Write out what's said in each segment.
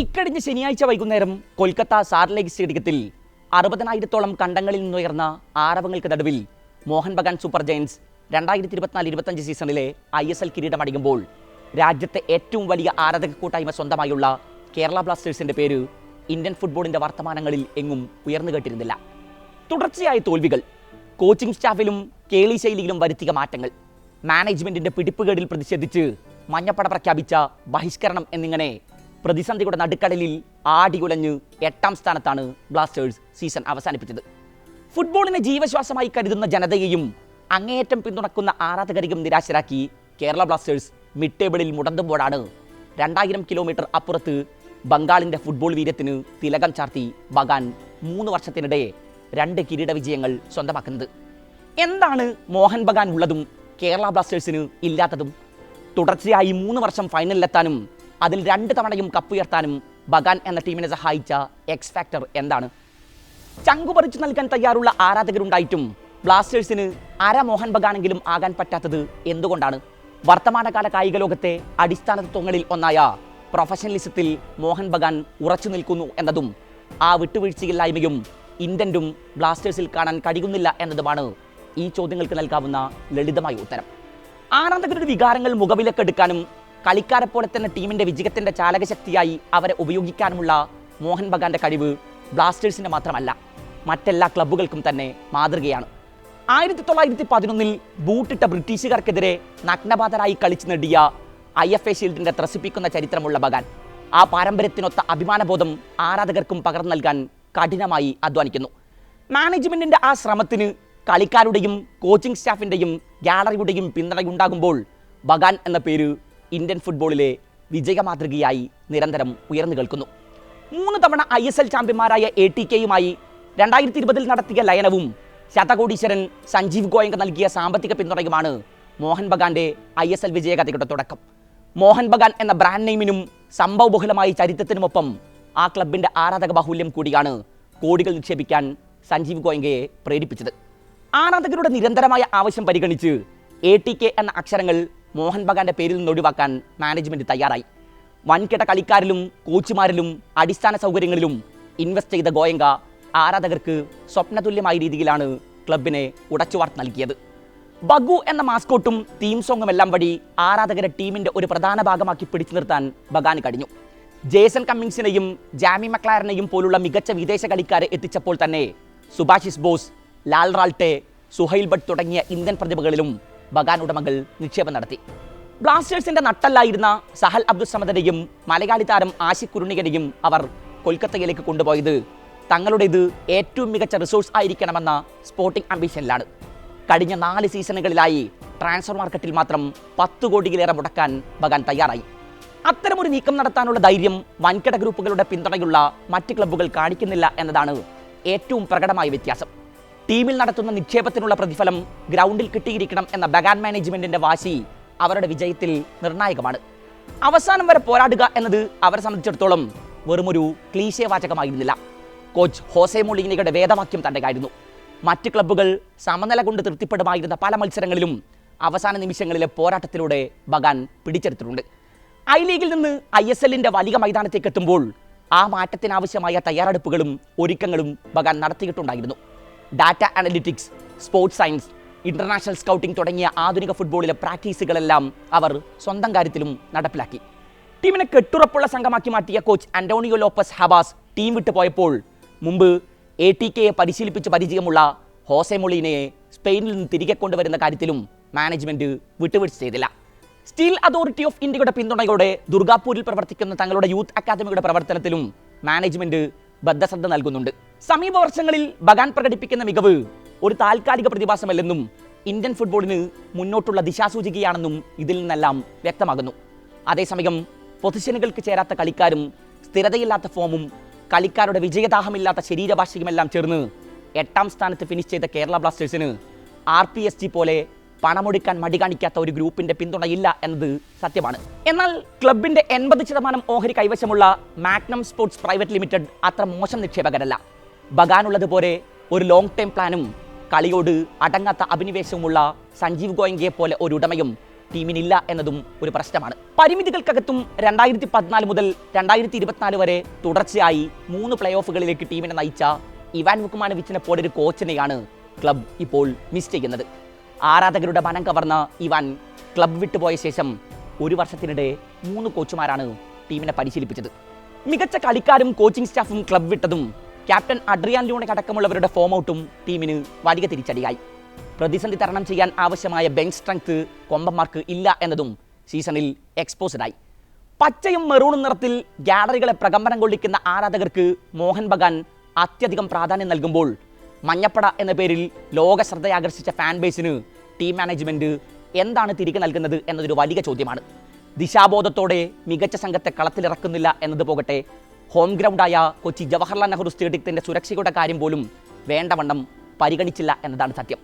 ഇക്കഴിഞ്ഞ ശനിയാഴ്ച വൈകുന്നേരം കൊൽക്കത്ത സാർ ലേക്ക് സ്റ്റേഡിയത്തിൽ അറുപതിനായിരത്തോളം കണ്ടങ്ങളിൽ നിന്നുയർന്ന ആരവങ്ങൾക്ക് നടുവിൽ മോഹൻ ബഗാൻ സൂപ്പർ ജയൻസ് രണ്ടായിരത്തി ഇരുപത്തിനാല് ഇരുപത്തഞ്ച് സീസണിലെ ഐ എസ് എൽ കിരീടമടിക്കുമ്പോൾ രാജ്യത്തെ ഏറ്റവും വലിയ ആരാധക കൂട്ടായ്മ സ്വന്തമായുള്ള കേരള ബ്ലാസ്റ്റേഴ്സിന്റെ പേര് ഇന്ത്യൻ ഫുട്ബോളിന്റെ വർത്തമാനങ്ങളിൽ എങ്ങും ഉയർന്നു കേട്ടിരുന്നില്ല. തുടർച്ചയായ തോൽവികൾ കോച്ചിംഗ് സ്റ്റാഫിലും കേളി ശൈലിയിലും വരുത്തിയ മാറ്റങ്ങൾ മാനേജ്മെന്റിന്റെ പിടിപ്പുകേടിൽ പ്രതിഷേധിച്ച് മഞ്ഞപ്പട പ്രഖ്യാപിച്ച ബഹിഷ്കരണം എന്നിങ്ങനെ പ്രതിസന്ധിയുടെ നടുക്കടലിൽ ആടിയുലഞ്ഞ് എട്ടാം സ്ഥാനത്താണ് ബ്ലാസ്റ്റേഴ്സ് സീസൺ അവസാനിപ്പിച്ചത്. ഫുട്ബോളിനെ ജീവശ്വാസമായി കരുതുന്ന ജനതയെയും അങ്ങേയറ്റം പിന്തുണക്കുന്ന ആരാധകരെയും നിരാശരാക്കി കേരള ബ്ലാസ്റ്റേഴ്സ് മിഡ് ടേബിളിൽ മുടന്തുമ്പോഴാണ് രണ്ടായിരം കിലോമീറ്റർ അപ്പുറത്ത് ബംഗാളിന്റെ ഫുട്ബോൾ വീര്യത്തിന് തിലകം ചാർത്തി ബഗാൻ മൂന്ന് വർഷത്തിനിടെ രണ്ട് കിരീട വിജയങ്ങൾ സ്വന്തമാക്കുന്നത്. എന്താണ് മോഹൻ ബഗാൻ ഉള്ളതും കേരള ബ്ലാസ്റ്റേഴ്സിന് ഇല്ലാത്തതും? തുടർച്ചയായി മൂന്ന് വർഷം ഫൈനലിലെത്താനും അതിൽ രണ്ട് തവണയും കപ്പുയർത്താനും ബഗാൻ എന്ന ടീമിനെ സഹായിച്ച എക്സ് ഫാക്ടർ എന്താണ്? ചങ്കു പറിച്ചു നൽകാൻ തയ്യാറുള്ള ആരാധകരുണ്ടായിട്ടും ബ്ലാസ്റ്റേഴ്സിന് അര മോഹൻ ബഗാനെങ്കിലും ആകാൻ പറ്റാത്തത് എന്തുകൊണ്ടാണ്? വർത്തമാനകാല കായിക ലോകത്തെ അടിസ്ഥാന തത്വങ്ങളിൽ ഒന്നായ പ്രൊഫഷണലിസത്തിൽ മോഹൻ ബഗാൻ ഉറച്ചു നിൽക്കുന്നു എന്നതും ആ വിട്ടുവീഴ്ചയില്ലായ്മയും ഇന്ത്യന്റും ബ്ലാസ്റ്റേഴ്സിൽ കാണാൻ കഴിയുന്നില്ല എന്നതുമാണ് ഈ ചോദ്യങ്ങൾക്ക് നൽകാവുന്ന ലളിതമായ ഉത്തരം. ആരാധകരുടെ വികാരങ്ങൾ മുഖവിലക്കെടുക്കാനും കളിക്കാരെ പോലെ തന്നെ ടീമിന്റെ വിജയത്തിന്റെ ചാലകശക്തിയായി അവരെ ഉപയോഗിക്കാനുമുള്ള മോഹൻ ബഗാന്റെ കഴിവ് ബ്ലാസ്റ്റേഴ്സിന്റെ മാത്രമല്ല മറ്റെല്ലാ ക്ലബ്ബുകൾക്കും തന്നെ മാതൃകയാണ്. ആയിരത്തി തൊള്ളായിരത്തി പതിനൊന്നിൽ ബൂട്ടിട്ട ബ്രിട്ടീഷുകാർക്കെതിരെ നഗ്നബാധരായി കളിച്ചു നേടിയ ഐ എഫ് എ ഷീൽഡിന്റെ ത്രസിപ്പിക്കുന്ന ചരിത്രമുള്ള ബഗാൻ ആ പാരമ്പര്യത്തിനൊത്ത അഭിമാനബോധം ആരാധകർക്കും പകർന്നു നൽകാൻ കഠിനമായി അധ്വാനിക്കുന്നു. മാനേജ്മെന്റിന്റെ ആ ശ്രമത്തിന് കളിക്കാരുടെയും കോച്ചിംഗ് സ്റ്റാഫിന്റെയും ഗ്യാലറിയുടെയും പിന്തുണയുണ്ടാകുമ്പോൾ ബഗാൻ എന്ന പേര് ഇന്ത്യൻ ഫുട്ബോളിലെ വിജയമാതൃകയായി നിരന്തരം ഉയർന്നു കേൾക്കുന്നു. മൂന്ന് തവണ ഐ എസ് എൽ ചാമ്പ്യന്മാരായ എ ടി കെയുമായി രണ്ടായിരത്തി ഇരുപതിൽ നടത്തിയ ലയനവും ശതകോടീശ്വരൻ സഞ്ജീവ് ഗോയങ്ക നൽകിയ സാമ്പത്തിക പിന്തുണയുമാണ് മോഹൻ ബഗാന്റെ ഐ എസ് എൽ വിജയകഥയുടെ തുടക്കം. മോഹൻ ബഗാൻ എന്ന ബ്രാൻഡ് നെയിമിനും സംഭവബഹുലമായ ചരിത്രത്തിനുമൊപ്പം ആ ക്ലബിന്റെ ആരാധക ബാഹുല്യം കൂടിയാണ് കോടികൾ നിക്ഷേപിക്കാൻ സഞ്ജീവ് ഗോയങ്കയെ പ്രേരിപ്പിച്ചത്. ആരാധകരുടെ നിരന്തരമായ ആവശ്യം പരിഗണിച്ച് എ ടി കെ എന്ന അക്ഷരങ്ങൾ മോഹൻ ബഗാന്റെ പേരിൽ നിന്ന് ഒഴിവാക്കാൻ മാനേജ്മെന്റ് തയ്യാറായി. വൻകിട കളിക്കാരിലും കോച്ചുമാരിലും അടിസ്ഥാന സൗകര്യങ്ങളിലും ഇൻവെസ്റ്റ് ചെയ്ത ഗോയങ്ക ആരാധകർക്ക് സ്വപ്നതുല്യമായ രീതിയിലാണ് ക്ലബിനെ ഉടച്ചുവാർത്ത് നൽകിയത്. ബഗു എന്ന മാസ്കോട്ടും തീം സോങ്ങും എല്ലാം വഴി ആരാധകരെ ടീമിന്റെ ഒരു പ്രധാന ഭാഗമാക്കി പിടിച്ചു നിർത്താൻ ബഗാന് കഴിഞ്ഞു. ജേസൺ കമ്മിങ്സിനെയും ജാമി മക്ലാരനെയും പോലുള്ള മികച്ച വിദേശ കളിക്കാരെ എത്തിച്ചപ്പോൾ തന്നെ സുഭാഷിസ് ബോസ് ലാൽ റാൾട്ടെ സുഹൈൽ ഭട്ട് തുടങ്ങിയ ഇന്ത്യൻ പ്രതിഭകളിലും ബഗാൻ ഉടമകൾ നിക്ഷേപം നടത്തി. ബ്ലാസ്റ്റേഴ്സിന്റെ നട്ടല്ലായിരുന്ന സഹൽ അബ്ദുൽ സമദനെയും മലയാളി താരം ആഷിഖ് കുരുണികനെയും അവർ കൊൽക്കത്തയിലേക്ക് കൊണ്ടുപോയത് തങ്ങളുടേത് ഏറ്റവും മികച്ച റിസോഴ്സ് ആയിരിക്കണമെന്ന സ്പോർട്ടിംഗ് അംബിഷനിലാണ് കഴിഞ്ഞ നാല് സീസണുകളിലായി ട്രാൻസ്ഫർ മാർക്കറ്റിൽ മാത്രം പത്ത് കോടിയിലേറെ മുടക്കാൻ ബഗാൻ തയ്യാറായി. അത്തരമൊരു നീക്കം നടത്താനുള്ള ധൈര്യം വൻകിട ഗ്രൂപ്പുകളുടെ പിന്തുണയുള്ള മറ്റ് ക്ലബ്ബുകൾ കാണിക്കുന്നില്ല എന്നതാണ് ഏറ്റവും പ്രകടമായ വ്യത്യാസം. ടീമിൽ നടത്തുന്ന നിക്ഷേപത്തിനുള്ള പ്രതിഫലം ഗ്രൗണ്ടിൽ കിട്ടിയിരിക്കണം എന്ന ബഗാൻ മാനേജ്മെന്റിന്റെ വാശി അവരുടെ വിജയത്തിൽ നിർണായകമാണ്. അവസാനം വരെ പോരാടുക എന്നത് അവരെ സംബന്ധിച്ചിടത്തോളം വെറുമൊരു ക്ലീശേ വാചകമായിരുന്നില്ല. കോച്ച് ഹോസെ മൊളീനയുടെ വേദവാക്യം തന്നെയായിരുന്നു മറ്റ് ക്ലബ്ബുകൾ സമനില കൊണ്ട് തൃപ്തിപ്പെടുമായിരുന്ന പല മത്സരങ്ങളിലും അവസാന നിമിഷങ്ങളിലെ പോരാട്ടത്തിലൂടെ ബഗാൻ പിടിച്ചെടുത്തിട്ടുണ്ട്. ഐ ലീഗിൽ നിന്ന് ഐ എസ് എല്ലിന്റെ വലിയ മൈതാനത്തേക്ക് എത്തുമ്പോൾ ആ മാറ്റത്തിനാവശ്യമായ തയ്യാറെടുപ്പുകളും ഒരുക്കങ്ങളും Bagan നടത്തിയിട്ടുണ്ടായിരുന്നു. Data analytics sports science international scouting തുടങ്ങിയ ആധുനിക ഫുട്ബോളിലെ പ്രാക്ടീസുകളെല്ലാം അവർ സ്വന്തം കാര്യത്തിലും നടപ്പിലാക്കി. ടീമിനെ കെട്ടുറപ്പുള്ള സംഘമാക്കി മാറ്റിയ coach Antonio Lopez Habas team വിട്ടു പോയപ്പോൾ മുമ്പ് എ ടി കെയെ പരിശീലിപ്പിച്ച് പരിചയമുള്ള ഹോസെ മൊളീനയെ സ്പെയിനിൽ നിന്ന് തിരികെ കൊണ്ടുവരുന്ന കാര്യത്തിലും മാനേജ്മെന്റ് വിട്ടുവീഴ്ച ചെയ്തില്ല. സ്റ്റീൽ അതോറിറ്റി ഓഫ് ഇന്ത്യയുടെ പിന്തുണയോടെ ദുർഗാപൂരിൽ പ്രവർത്തിക്കുന്ന തങ്ങളുടെ യൂത്ത് അക്കാദമിയുടെ പ്രവർത്തനത്തിലും മാനേജ്മെന്റ് ബദ്ധശ്രദ്ധ നൽകുന്നുണ്ട്. സമീപ വർഷങ്ങളിൽ ബഗാൻ പ്രകടിപ്പിക്കുന്ന മികവ് ഒരു താൽക്കാലിക പ്രതിഭാസമല്ലെന്നും ഇന്ത്യൻ ഫുട്ബോളിന് മുന്നോട്ടുള്ള ദിശാസൂചികയാണെന്നും ഇതിൽ നിന്നെല്ലാം വ്യക്തമാകുന്നു. അതേസമയം പൊസിഷനുകൾക്ക് ചേരാത്ത കളിക്കാരും സ്ഥിരതയില്ലാത്ത ഫോമും കളിക്കാരുടെ വിജയദാഹമില്ലാത്ത ശരീരഭാഷയുമെല്ലാം ചേർന്ന് എട്ടാം സ്ഥാനത്ത് ഫിനിഷ് ചെയ്ത കേരള ബ്ലാസ്റ്റേഴ്സിന് ആർ പി എസ് ജി പോലെ പണമൊടുക്കാൻ മടി കാണിക്കാത്ത ഒരു ഗ്രൂപ്പിന്റെ പിന്തുണയില്ല എന്നത് സത്യമാണ്. എന്നാൽ ക്ലബിന്റെ എൺപത് ശതമാനം ഓഹരി കൈവശമുള്ള മാഗ്നം സ്പോർട്സ് പ്രൈവറ്റ് ലിമിറ്റഡ് അത്ര മോശം നിക്ഷേപകരല്ല. ബഗാനുള്ളതുപോലെ ഒരു ലോങ് ടൈം പ്ലാനും കളിയോട് അടങ്ങാത്ത അഭിനിവേശവുമുള്ള സഞ്ജീവ് ഗോയങ്കയെ പോലെ ഒരു ഉടമയും ടീമിനില്ല എന്നതും ഒരു പ്രശ്നമാണ്. പരിമിതികൾക്കകത്തും രണ്ടായിരത്തി പതിനാല് മുതൽ രണ്ടായിരത്തി ഇരുപത്തിനാല് വരെ തുടർച്ചയായി മൂന്ന് പ്ലേ ഓഫുകളിലേക്ക് ടീമിനെ നയിച്ച ഇവാൻ വുക്കുമാനവിച്ചിനെ ഒരു കോച്ചിനെയാണ് ക്ലബ് ഇപ്പോൾ മിസ് ചെയ്യുന്നത്. ആരാധകരുടെ മനം കവർന്ന ഇവാൻ ക്ലബ് വിട്ടുപോയ ശേഷം ഒരു വർഷത്തിനിടെ മൂന്ന് കോച്ചുമാരാണ് ടീമിനെ പരിശീലിപ്പിച്ചത്. മികച്ച കളിക്കാരും കോച്ചിംഗ് സ്റ്റാഫും ക്ലബ് വിട്ടതും ക്യാപ്റ്റൻ അഡ്രിയാൻ ലൂണെ അടക്കമുള്ളവരുടെ ഫോം ഔട്ടും ടീമിന് വലിയ തിരിച്ചടിയായി. പ്രതിസന്ധി തരണം ചെയ്യാൻ ആവശ്യമായ ബെഞ്ച് സ്ട്രെങ്ത് കൊമ്പന്മാർക്ക് ഇല്ല എന്നതും സീസണിൽ എക്സ്പോസ്ഡായി പച്ചയും മെറൂണും നിറത്തിൽ ഗാലറികളെ പ്രകമ്പനം കൊള്ളിക്കുന്ന ആരാധകർക്ക് മോഹൻ ബഗാൻ അത്യധികം പ്രാധാന്യം നൽകുമ്പോൾ മഞ്ഞപ്പട എന്ന പേരിൽ ലോക ശ്രദ്ധയാകർഷിച്ച ഫാൻ ബേസിന് ടീം മാനേജ്മെന്റ് എന്താണ് തിരികെ നൽകുന്നത് എന്നതൊരു വലിയ ചോദ്യമാണ്. ദിശാബോധത്തോടെ മികച്ച സംഘത്തെ കളത്തിലിറക്കുന്നില്ല എന്നത് പോകട്ടെ ഹോം ഗ്രൗണ്ടായ കൊച്ചി ജവഹർലാൽ നെഹ്റു സ്റ്റേഡിയത്തിന്റെ സുരക്ഷയുടെ കാര്യം പോലും വേണ്ടവണ്ണം പരിഗണിച്ചില്ല എന്നതാണ് സത്യം.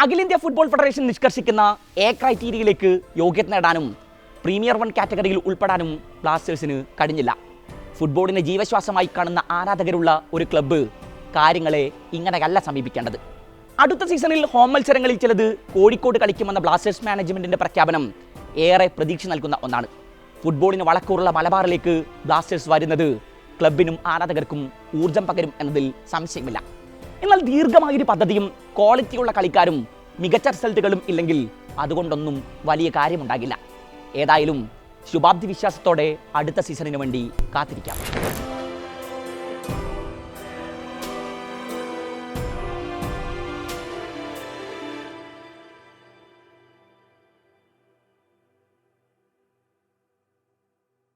അഖിലേന്ത്യാ ഫുട്ബോൾ ഫെഡറേഷൻ നിഷ്കർഷിക്കുന്ന എ ക്രൈറ്റീരിയയിലേക്ക് യോഗ്യത നേടാനും പ്രീമിയർ വൺ കാറ്റഗറിയിൽ ഉൾപ്പെടാനും ബ്ലാസ്റ്റേഴ്സിന് കഴിഞ്ഞില്ല. ഫുട്ബോളിനെ ജീവശ്വാസമായി കാണുന്ന ആരാധകരുള്ള ഒരു ക്ലബ്ബ് കാര്യങ്ങളെ ഇങ്ങനെയല്ല സമീപിക്കേണ്ടത്. അടുത്ത സീസണിൽ ഹോം മത്സരങ്ങളിൽ ചിലത് കോഴിക്കോട് കളിക്കുമെന്ന ബ്ലാസ്റ്റേഴ്സ് മാനേജ്മെന്റിന്റെ പ്രഖ്യാപനം ഏറെ പ്രതീക്ഷ നൽകുന്ന ഒന്നാണ്. ഫുട്ബോളിന് വളക്കൂറുള്ള മലബാറിലേക്ക് ബ്ലാസ്റ്റേഴ്സ് വരുന്നത് ക്ലബിനും ആരാധകർക്കും ഊർജം പകരും എന്നതിൽ സംശയമില്ല. എന്നാൽ ദീർഘമായ ഒരു പദ്ധതിയും ക്വാളിറ്റിയുള്ള കളിക്കാരും മികച്ച റിസൾട്ടുകളും ഇല്ലെങ്കിൽ അതുകൊണ്ടൊന്നും വലിയ കാര്യമുണ്ടാകില്ല. ഏതായാലും ശുഭാപ്തി വിശ്വാസത്തോടെ അടുത്ത സീസണിന് വേണ്ടി കാത്തിരിക്കാം.